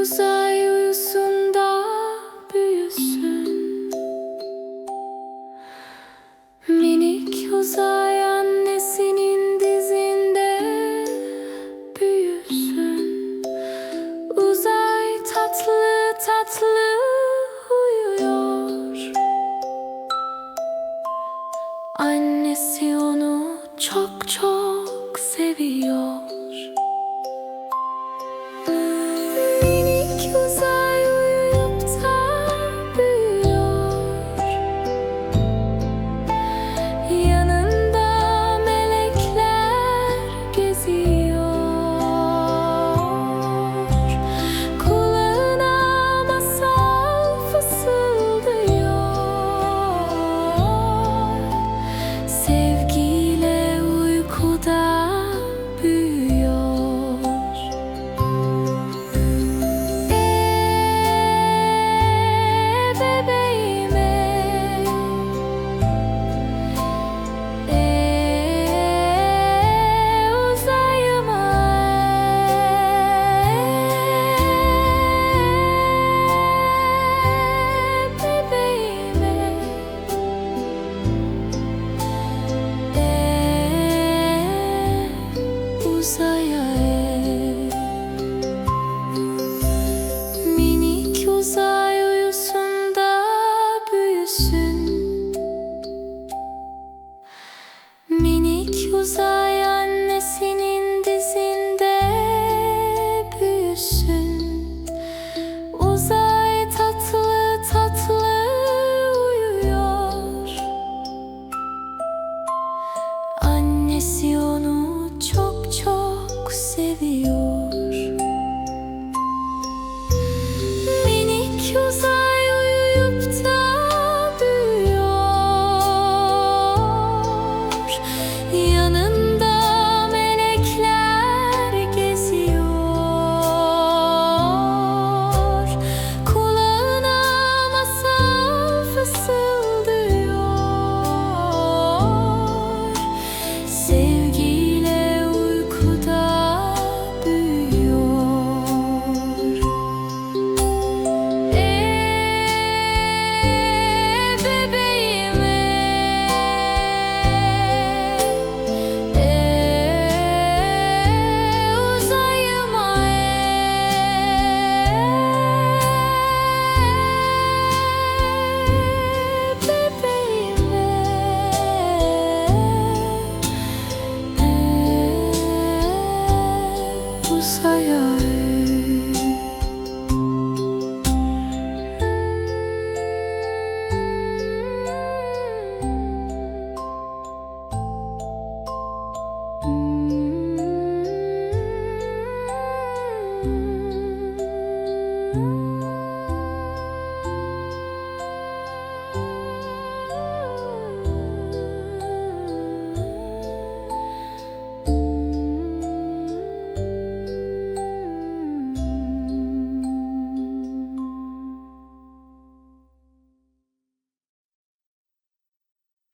Uzay uyusun da büyüsün. Minik uzay annesinin dizinde büyüsün. Uzay tatlı tatlı uyuyor. Annesi onu çok çok seviyor. Uzay annesinin dizinde büyüsün. Uzay tatlı tatlı uyuyor. Annesi